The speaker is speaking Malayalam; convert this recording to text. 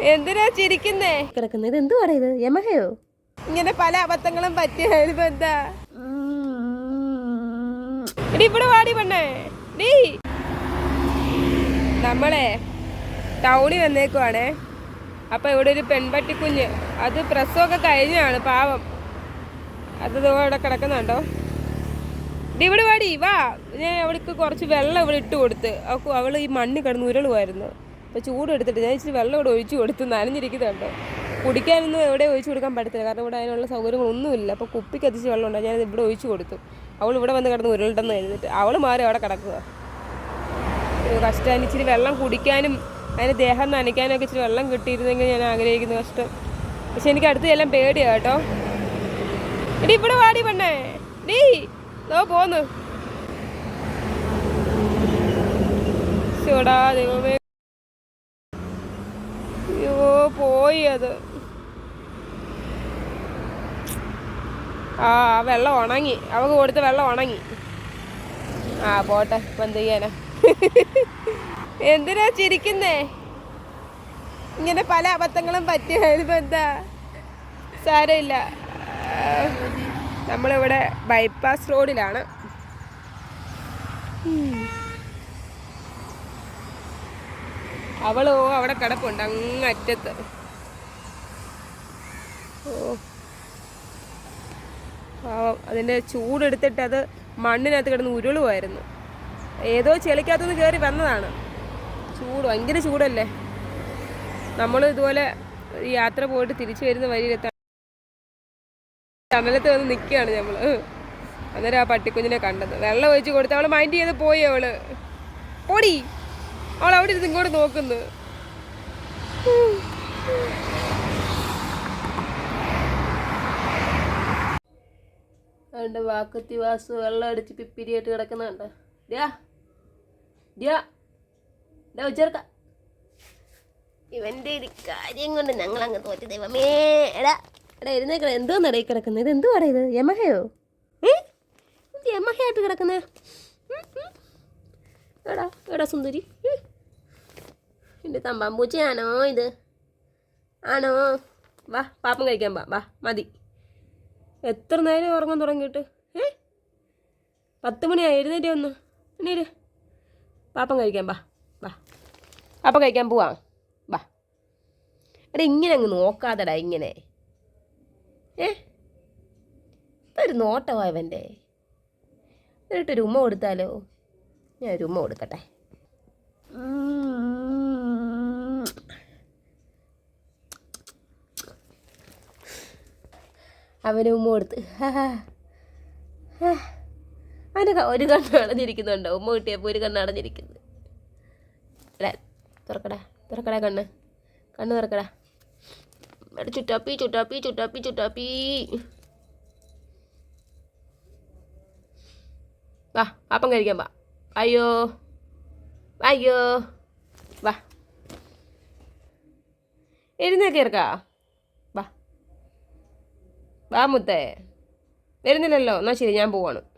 എന്തിനാ ചിരിക്കുന്നേ? കിടക്കുന്നത് എന്ത് പറയുന്നത് യമഹയോ? ഇങ്ങനെ പല അബദ്ധങ്ങളും പറ്റിയ എന്താ എടി ഇവിടെ വാടി പെണ്ണേ. ഡീ. നമ്മളെ ടൗണിൽ വന്നേക്കുവാണേ. അപ്പൊ ഇവിടെ ഒരു പെൺപട്ടി കുഞ്ഞ്. അത് പ്രസവമൊക്കെ കഴിഞ്ഞാണ് പാവം. അത് ഇവിടെ കിടക്കുന്നുണ്ടോ? ഇവിടെ വാടി. വാ. ഞാൻ അവൾക്ക് കുറച്ച് വെള്ളം ഇവിടെ ഇട്ട് കൊടുത്ത്. അവൾ ഈ മണ്ണ് കിടന്ന് ഉരുളുമായിരുന്നു അപ്പോൾ ചൂട് എടുത്തിട്ട് ഞാൻ ഇച്ചിരി വെള്ളം ഇവിടെ ഒഴിച്ചു കൊടുത്ത് നനഞ്ഞിരിക്കുന്നുണ്ട്. കുടിക്കാനൊന്നും എവിടെ ഒഴിച്ചു കൊടുക്കാൻ പറ്റത്തില്ല. കാരണം ഇവിടെ അതിനുള്ള സൗകര്യങ്ങളൊന്നുമില്ല. അപ്പോൾ കുപ്പിക്ക് അതിച്ച് വെള്ളം ഉണ്ട് ഞാൻ ഇവിടെ ഒഴിച്ചു കൊടുത്തു. അവൾ ഇവിടെ വന്ന് കിടന്ന് ഉരുളണ്ടെന്ന് എഴുതിട്ട് അവൾ മാറി അവിടെ കിടക്കുക കഷ്ടം ഇച്ചിരി വെള്ളം കുടിക്കാനും അതിന് ദേഹം നനയ്ക്കാനൊക്കെ ഇച്ചിരി വെള്ളം കിട്ടിയിരുന്നെങ്കിൽ ഞാൻ ആഗ്രഹിക്കുന്നു കഷ്ടം. പക്ഷെ എനിക്ക് അടുത്ത് എല്ലാം പേടിയാ കേട്ടോ. എടി ഇവിടെ വാടി പെണ്ണേ. ഡീ നോ പോന്ന്. ചോടാ ദൈവമേ അയ്യോ പോയി അത്. ആ വെള്ളം ഉണങ്ങി. അവക്ക് കൊടുത്ത വെള്ളം ഉണങ്ങി. ആ പോട്ടെ ഇപ്പം എന്ത് ചെയ്യാനാ? എന്തിനാ ചിരിക്കുന്നേ? ഇങ്ങനെ പല അബദ്ധങ്ങളും പറ്റിയായിരുന്നു എന്താ? സാരമില്ല. നമ്മളിവിടെ ബൈപ്പാസ് റോഡിലാണ്. അവളോ അവിടെ കിടപ്പുണ്ട് അങ്ങ് അറ്റത്ത്. ഓ. പാവം. അതിന്റെ ചൂടെടുത്തിട്ട് അത് മണ്ണിനകത്ത് കിടന്ന് ഉരുളുമായിരുന്നു ഏതോ ചെളിക്കകത്തുനിന്ന് കയറി വന്നതാണ്. ചൂട് ഭയങ്കര ചൂടല്ലേ? നമ്മൾ ഇതുപോലെ യാത്ര പോയിട്ട് തിരിച്ചു വരുന്ന വഴിയിലെത്താൻ തണലത്ത് വന്ന് നിൽക്കുകയാണ് നമ്മൾ അന്നേരം ആ പട്ടിക്കുഞ്ഞിനെ കണ്ടത്. വെള്ളം ഒഴിച്ച് കൊടുത്ത് അവൾ മൈൻഡ് ചെയ്ത് പോയി അവൾ. പൊടി. അവൾ അവിടെ ഇരുന്ന് ഇങ്ങോട്ട് നോക്കുന്നു. അതുകൊണ്ട് വാക്കത്തി വാസു വെള്ളം അടിച്ച് പിപ്പിരിയായിട്ട് കിടക്കുന്നുണ്ട് ഡ്യാ ഡ്യാ ഡാ ഉച്ചേർക്ക ഇവന്റെ ഒരു കാര്യം കൊണ്ട് ഞങ്ങൾ അങ്ങ് തോറ്റ ദൈവമേ. എടാ എടാ എഴുന്നേക്കട എന്തോ ഈ കിടക്കുന്നത് ഇത് എന്തോ ഇത്? യമഹയോ? ഏ? യമഹയായിട്ട് കിടക്കുന്നേ? എടാ എടാ സുന്ദരി. എന്റെ തമ്പാമ്പൂച്ചയാണോ ഇത്? ആണോ? വാ പാപ്പം കഴിക്കാൻ വാ വാ മതി. എത്ര നേരം ഉറങ്ങാൻ തുടങ്ങിയിട്ട്? ഏ? പത്ത് മണിയായി എഴുന്നേറ്റ് ഒന്ന് എണീര് പാപ്പം കഴിക്കാൻ വാ വാ. പാപ്പം കഴിക്കാൻ പോവാ. വാ. എടാ ഇങ്ങനെ അങ്ങ് നോക്കാതെടാ ഇങ്ങനെ. ഏ? ഒരു നോട്ടമാ ഇവന്റെ എന്നിട്ടൊരു ഉമ്മ കൊടുത്താലോ? ഞാൻ ഒരു ഉമ്മ കൊടുക്കട്ടെ. അവന് ഉമ്മ കൊടുത്ത് അവന്റെ ഒരു കണ്ണ് അടഞ്ഞിരിക്കുന്നുണ്ടോ. ഉമ്മ കിട്ടിയപ്പോൾ ഒരു കണ്ണ് അടഞ്ഞിരിക്കുന്നു. എടാ തുറക്കടാ തുറക്കടാ കണ്ണ്. കണ്ണ് തുറക്കടാ. എടാ ചുറ്റാപ്പി ചുറ്റാപ്പി ചുറ്റാപ്പി ചുറ്റാപ്പി. വാ പാപ്പം കഴിക്കാൻ വാ. അയ്യോ അയ്യോ. വാ. എഴുന്നേക്കേർക്കാ വാ മുത്തേ. വരുന്നില്ലല്ലോ. എന്നാൽ ശരി ഞാൻ പോവാണ്.